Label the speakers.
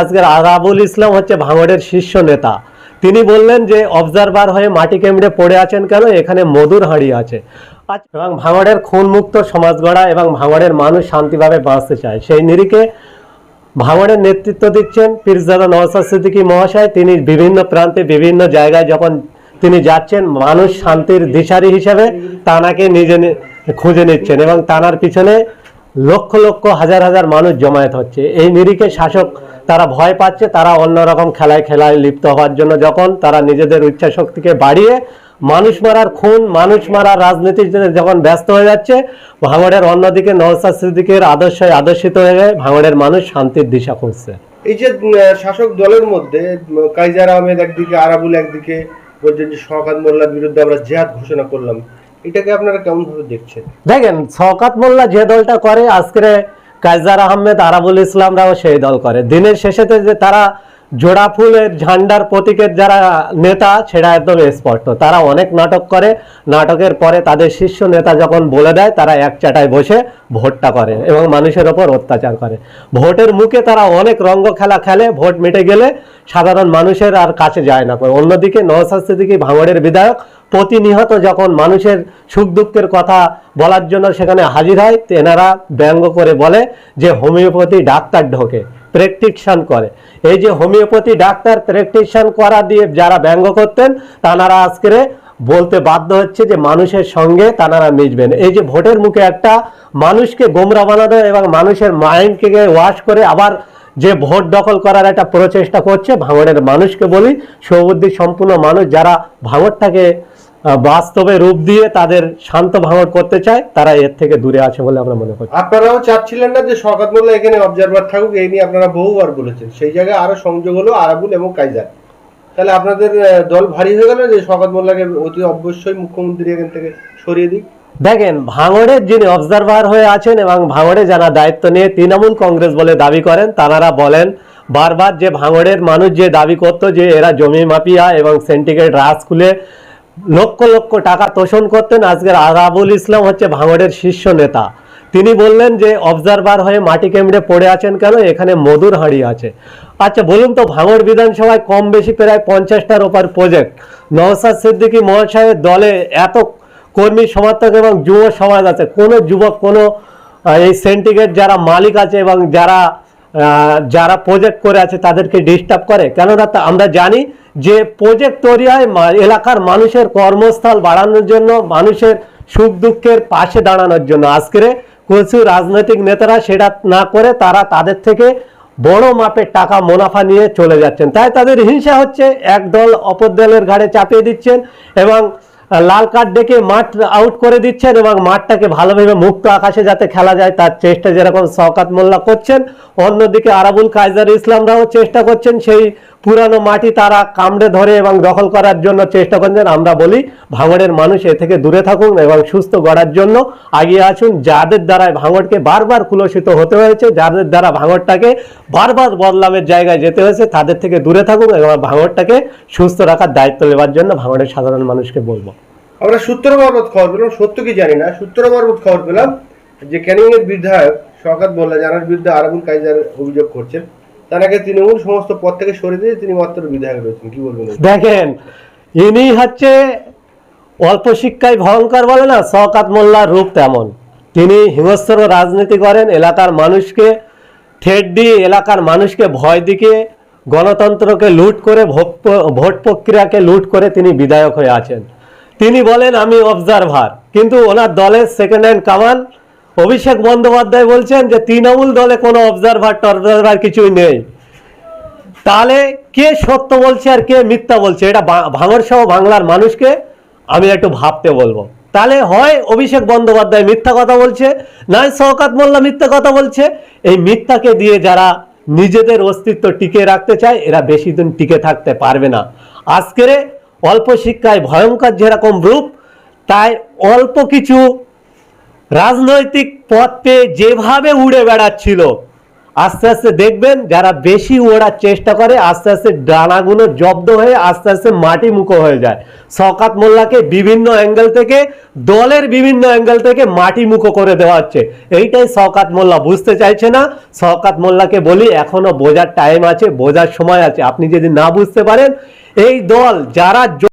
Speaker 1: আজকের আরাবুল ইসলাম হচ্ছে ভাঙড়ের শীর্ষ নেতা। তিনি বললেন যে অবজারভার হয়ে মাটি কেমড়ে পড়ে আছেন কেন? এখানে মধুর হাঁড়ি আছে। এবং ভাঙড়ের খুনমুক্ত সমাজ গড়া এবং ভাঙড়ের মানুষ শান্তিভাবে বাঁচতে চায়। সেই নিরিখে ভাঙড়ের নেতৃত্ব দিচ্ছেন পীরজাদা নওয়াজ সিদ্দিকী মহাশয়। তিনি বিভিন্ন প্রান্তে বিভিন্ন জায়গায় যখন তিনি যাচ্ছেন, মানুষ শান্তির দিশারি হিসেবে তানাকে নিজে খুঁজে নিচ্ছেন এবং তানার পিছনে লক্ষ লক্ষ, হাজার হাজার মানুষ জমায়েত হচ্ছে। এই নিরিখে শাসক তারা ভয় পাচ্ছে, তারা অন্যরকম খেলায় খেলায় লিপ্ত হওয়ার জন্য। যখন তারা নিজেদের ইচ্ছা শক্তিকে বাড়িয়ে মানুষ মারার খুন, মানুষ মারার রাজনীতিতে যখন ব্যস্ত হয়ে যাচ্ছে, ভাঙড়ের অন্যদিকে নওসাদ সিদ্দিকের আদর্শে আদর্শিত হয়ে ভাঙড়ের মানুষ শান্তির দিশা খুঁজছে।
Speaker 2: এই যে শাসক দলের মধ্যে কাইজার আহমেদ একদিকে, আরাবুল একদিকে বলছেন যে শওকাত মোল্লার বিরুদ্ধে আমরা জেহাদ ঘোষণা করলাম। এটাকে আপনারা কেমন ভাবে দেখছেন?
Speaker 1: দেখেন, শওকাত মোল্লা যে দলটা করে আজকে কাইজার আহমেদ, আরাবুল ইসলামরাও সেই দল করে। দিনের শেষেতে যে তারা জোড়া ফুলের ঝান্ডার প্রতীকের যারা নেতা সেটা একদম স্পষ্ট। তারা অনেক নাটক করে। নাটকের পরে তাদের শীর্ষ নেতা যখন বলে দেয়, তারা এক চাটায় বসে ভোটটা করে এবং মানুষের ওপর অত্যাচার করে। ভোটের মুখে তারা অনেক রঙ্গ খেলা খেলে ভোট মিটে গেলে সাধারণ মানুষের আর কাছে যায় না। অন্যদিকে নওসাদ সিদ্দিকী, ভাঙড়ের বিধায়ক প্রতিনিহত যখন মানুষের সুখ দুঃখের কথা বলার জন্য সেখানে হাজির হয় তেনারা ব্যঙ্গ করে বলে যে হোমিওপ্যাথি ডাক্তার ঢোকে প্রেকটিকশন করে। এই যে হোমিওপ্যাথি ডাক্তার প্রেকটিকশন করা দিয়ে যারা ব্যঙ্গ করতেন, তানারা আজকে বলতে বাধ্য হচ্ছে যে মানুষের সঙ্গে তানারা মিশবেন। এই যে ভোটের মুখে একটা মানুষকে গোমরা বানানো এবং মানুষের মাইন্ডকে ওয়াশ করে আবার যে ভোট দখল করার একটা প্রচেষ্টা করছে, ভাঙড়ের মানুষকে বলি, সৌবুদ্ধি সম্পূর্ণ মানুষ যারা ভাঙড়টাকে বাস্তবে রূপ দিয়ে তাদের শান্ত ভাঙড় করতে চায় তারা এর থেকে দূরে আছে বলে আমরা মনে করি
Speaker 2: আপনারাও চাচ্ছিলেন না যে শওকাত মোল্লা এখানে অবজারভার থাকুক এই নিয়ে আপনারা বহুবার বলেছেন। সেই জায়গায় আরও সংযোগ হলো আরাবুল এবং কাইজার তাহলে আপনাদের দল ভারী হয়ে গেল যে শওকাত মোল্লাকে অতি অবশ্যই মুখ্যমন্ত্রী এখান থেকে সরিয়ে দিক?
Speaker 1: দেখেন ভাঙড়ের যিনি অবজারভার হয়ে আছেন এবং ভাঙড়ে যারা দায়িত্ব নিয়ে তৃণমূল কংগ্রেস বলে দাবি করেন তারা বলেন বারবার যে ভাঙড়ের মানুষ যে দাবি করত যে এরা জমি মাফিয়া এবং সেন্টিগ্রেড রাজ খুলে লক্ষ লক্ষ টাকা তোষণ করতেন। আজকের আরাবুল ইসলাম হচ্ছে ভাঙড়ের শীর্ষ নেতা। তিনি বললেন যে অবজারভার হয়ে মাটি কেমড়ে পড়ে আছেন কেন? এখানে মধুর হাঁড়ি আছে। আচ্ছা বলুন তো, ভাঙড় বিধানসভায় কম বেশি প্রায় পঞ্চাশটার ওপর প্রজেক্ট নওসাদ সিদ্দিকী মহাশয়ের দলে এত কর্মী সমর্থক এবং যুব সমাজ আছে। কোনো যুবক, কোনো এই সেন্টিগ্রেট যারা মালিক আছে এবং যারা যারা প্রজেক্ট করে আছে, তাদেরকে ডিস্টার্ব করে। কেননা তা আমরা জানি যে প্রজেক্ট তৈরি হয় এলাকার মানুষের কর্মস্থল বাড়ানোর জন্য, মানুষের সুখ দুঃখের পাশে দাঁড়ানোর জন্য। আজকের কিছু রাজনৈতিক নেতারা সেটা না করে তারা তাদের থেকে বড় মাপের টাকা মুনাফা নিয়ে চলে যাচ্ছেন। তাই তাদের হিংসা হচ্ছে, এক দল অপর দলের ঘাড়ে চাপিয়ে দিচ্ছেন এবং লাল কার্ড ডেকে মাঠ আউট করে দিচ্ছেন এবং মাঠটাকে ভালোভাবে মুক্ত আকাশে যাতে খেলা যায়, তার চেষ্টা যেরকম শওকাত মোল্লা করছেন, অন্যদিকে আরাবুল কায়জার ইসলামরাও চেষ্টা করছেন সেই পুরানো মাটি তারা কামড়ে ধরে এবং দখল করার জন্য চেষ্টা করছেন আমরা বলি, ভাঙড়ের মানুষ এ থেকে দূরে থাকুন এবং সুস্থ গড়ার জন্য আগিয়ে আসুন। যাদের দ্বারা ভাঙড়কে বারবার কুলসিত হতে হয়েছে, যাদের দ্বারা ভাঙড়টাকে বারবার বদলামের জায়গায় যেতে হয়েছে, তাদের থেকে দূরে থাকুন এবং ভাঙড়টাকে সুস্থ রাখার দায়িত্ব নেওয়ার জন্য ভাঙড়ের সাধারণ মানুষকে বলব।
Speaker 2: আমরা সূত্র মারফত খবর পেলাম, সত্য কি জানি না, সূত্র মারফত খবর পেলাম যে ক্যানিং এর বিধায়ক শওকাত মোল্লা জানার বিরুদ্ধে আরাবুল কাইজার অভিযোগ করছেন। তাকে তৃণমূল সমস্ত পদ থেকে সরিয়ে দিয়ে তিনি মাত্র বিধায়ক রয়েছেন, কি বলবেন
Speaker 1: দেখেন, ইনি হচ্ছে অল্প শিক্ষায় ভয়ঙ্কর বলে না, শওকাত মোল্লার রূপ তেমন। তিনি হিংস্র রাজনীতি করেন, এলাকার মানুষকে ঠেট দিয়ে, এলাকার মানুষকে ভয় দিকে, গণতন্ত্রকে লুট করে, ভোট প্রক্রিয়াকে লুট করে তিনি বিধায়ক হয়ে আছেন। তিনি বলেন, আমি অবজারভার কিন্তু ওনার দলের সেকেন্ড হ্যান্ড কামান অভিষেক বন্দ্যোপাধ্যায় বলছেন যে তৃণমূল দলে কোনো অবজারভার টবজারভার কিছুই নেই। তাহলে কে সত্য বলছে আর কে মিথ্যা বলছে? এটা ভাঙড় সহ বাংলার মানুষকে আমি একটু ভাবতে বলব। তাহলে হয় অভিষেক বন্দ্যোপাধ্যায় মিথ্যা কথা বলছে, নয় শওকাত মোল্লা মিথ্যা কথা বলছে। এই মিথ্যাকে দিয়ে যারা নিজেদের অস্তিত্ব টিকে রাখতে চায়, এরা বেশি দিন টিকে থাকতে পারবে না। আজকের অল্প শিক্ষায় ভয়ঙ্কর যেরকম রূপ, তাই অল্প কিছু রাজনৈতিক পথ পেয়ে যেভাবে উড়ে বেড়াচ্ছিল, আস্তে আস্তে দেখবেন যারা বেশি ওড়ার চেষ্টা করে, আস্তে আস্তে ডানাগুলো জব্দ হয়ে আস্তে আস্তে মাটি মুখো হয়ে যায়। শওকাত মোল্লাকে বিভিন্ন অ্যাঙ্গেল থেকে, দলের বিভিন্ন অ্যাঙ্গেল থেকে মাটি মুখো করে দেওয়া হচ্ছে। এইটাই শওকাত মোল্লা বুঝতে চাইছে না। শওকাত মোল্লাকে বলি, এখনও বোঝার টাইম আছে, বোঝার সময় আছে। আপনি যদি না বুঝতে পারেন, এই দল যারা